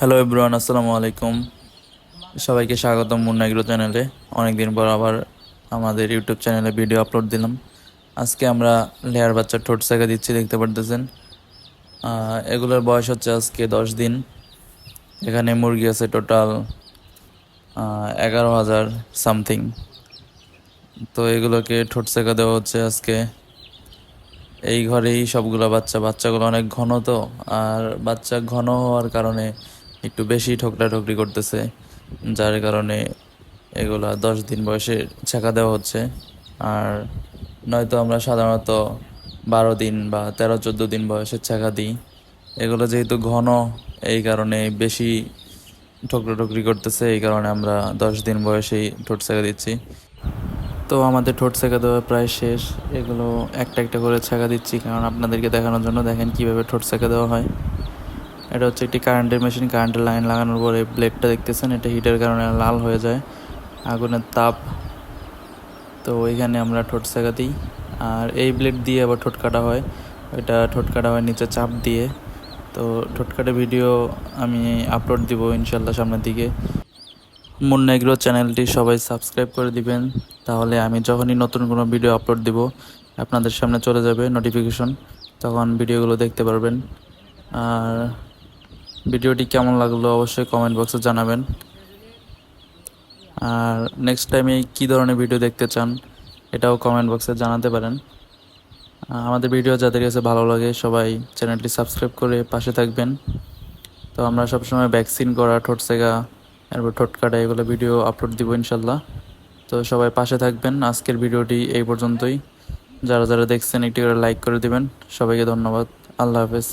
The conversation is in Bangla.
হ্যালো এভরিওয়ান আসসালামু আলাইকুম। সবাইকে স্বাগতম মুন্না এগ্রো চ্যানেলে অনেকদিন পর আবার আমাদের ইউটিউব চ্যানেলে ভিডিও আপলোড দিলাম। আজকে আমরা লেয়ার বাচ্চার ঠোঁট সেকা দিচ্ছি, দেখতে পারতেছেন। এগুলোর বয়স হচ্ছে আজকে দশ দিন। এখানে মুরগি আছে টোটাল এগারো হাজার সামথিং তো এগুলোকে ঠোঁট সেকা দেওয়া হচ্ছে আজকে। এই ঘরেই সবগুলো বাচ্চা। বাচ্চাগুলো অনেক ঘন তো, আর বাচ্চা ঘন হওয়ার কারণে একটু বেশি ঠোকরা ঠোকরি করতেছে, যার কারণে এগুলা দশ দিন বয়সে ছেঁকা দেওয়া হচ্ছে। আর নয়তো আমরা সাধারণত বারো দিন বা তেরো, চোদ্দ দিন বয়সে ছেঁকা দিই। এগুলো যেহেতু ঘন, এই কারণে বেশি ঠোকরা ঠোকরি করতেছে, এই কারণে আমরা দশ দিন বয়সেই ঠোঁট ছেঁকা দিচ্ছি। তো আমাদের ঠোঁট ছেঁকা দেওয়া প্রায় শেষ। এগুলো একটা একটা করে ছেঁকা দিচ্ছি, কারণ আপনাদেরকে দেখানোর জন্য দেখেন কীভাবে ঠোঁট ছেঁকা দেওয়া হয়। এটা হচ্ছে একটি কারেন্টের মেশিন কারেন্টের লাইন লাগানোর পরে ব্লেডটা দেখতেছেন, এটা হিটের কারণে লাল হয়ে যায়, আগুনের তাপ। তো ওইখানে আমরা ঠোঁট দিই আর এই ব্লেড দিয়ে আবার ঠোঁট কাটা হয় ওইটা ঠোঁট কাটা হয় নিচে চাপ দিয়ে। তো ঠোঁট কাটা ভিডিও আমি আপলোড দিব ইনশাল্লাহ সামনের দিকে। মুন্না এগ্রো চ্যানেলটি সবাই সাবস্ক্রাইব করে দিবেন, তাহলে আমি যখনই নতুন কোনো ভিডিও আপলোড দিব, আপনাদের সামনে চলে যাবে নোটিফিকেশন তখন ভিডিওগুলো দেখতে পারবেন। আর ভিডিওটি কেমন লাগল অবশ্যই কমেন্ট বক্সে জানাবেন। আর নেক্সট টাইমে কী ধরনের ভিডিও দেখতে চান, এটাও কমেন্ট বক্সে জানাতে পারেন। আমাদের ভিডিও যাদের কাছে ভালো লাগে, সবাই চ্যানেলটি সাবস্ক্রাইব করে পাশে থাকবেন। তো আমরা সবসময় ভ্যাকসিন করা, ঠোঁট সেগা এরপর ঠোঁট কাটা, এগুলো ভিডিও আপলোড দিব ইনশাল্লাহ তো সবাই পাশে থাকবেন, আজকের ভিডিওটি এই পর্যন্তই। যারা যারা দেখছেন, একটি করে লাইক করে দিবেন। সবাইকে ধন্যবাদ। আল্লাহ হাফেজ।